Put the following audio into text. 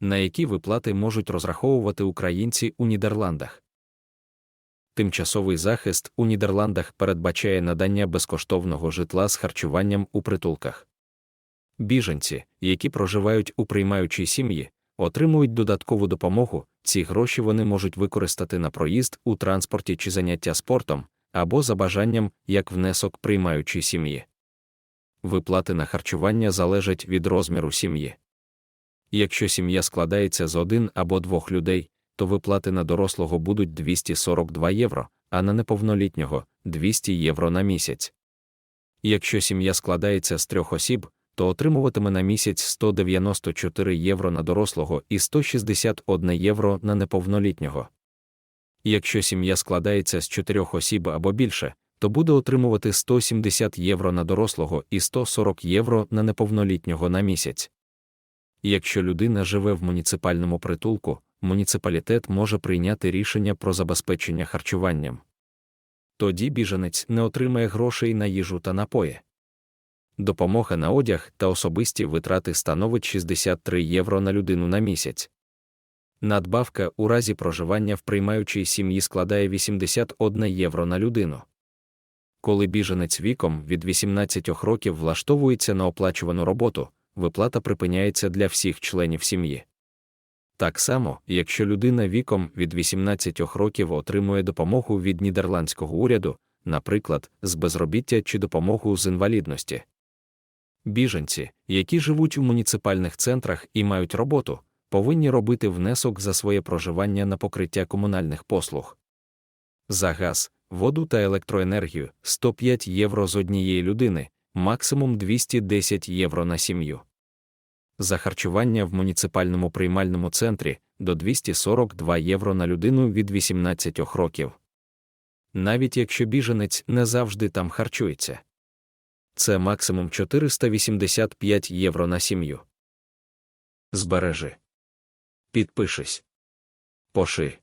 на які виплати можуть розраховувати українці у Нідерландах. Тимчасовий захист у Нідерландах передбачає надання безкоштовного житла з харчуванням у притулках. Біженці, які проживають у приймаючій сім'ї, отримують додаткову допомогу, ці гроші вони можуть використати на проїзд у транспорті чи заняття спортом, або за бажанням як внесок приймаючій сім'ї. Виплати на харчування залежать від розміру сім'ї. Якщо сім'я складається з один або двох людей, то виплати на дорослого будуть 242 євро, а на неповнолітнього 200 євро на місяць. Якщо сім'я складається з трьох осіб, то отримуватиме на місяць 194 євро на дорослого і 161 євро на неповнолітнього. Якщо сім'я складається з чотирьох осіб або більше, то буде отримувати 170 євро на дорослого і 140 євро на неповнолітнього на місяць. Якщо людина живе в муніципальному притулку, муніципалітет може прийняти рішення про забезпечення харчуванням. Тоді біженець не отримає грошей на їжу та напої. Допомога на одяг та особисті витрати становить 63 євро на людину на місяць. Надбавка у разі проживання в приймаючій сім'ї складає 81 євро на людину. Коли біженець віком від 18 років влаштовується на оплачувану роботу, виплата припиняється для всіх членів сім'ї. Так само, якщо людина віком від 18 років отримує допомогу від нідерландського уряду, наприклад, з безробіття чи допомогу з інвалідності. Біженці, які живуть у муніципальних центрах і мають роботу, повинні робити внесок за своє проживання на покриття комунальних послуг. За газ, воду та електроенергію 105 євро з однієї людини, максимум 210 євро на сім'ю. За харчування в муніципальному приймальному центрі до 242 євро на людину від 18 років. Навіть якщо біженець не завжди там харчується. Це максимум 485 євро на сім'ю. Збережи. Підпишись. Поши.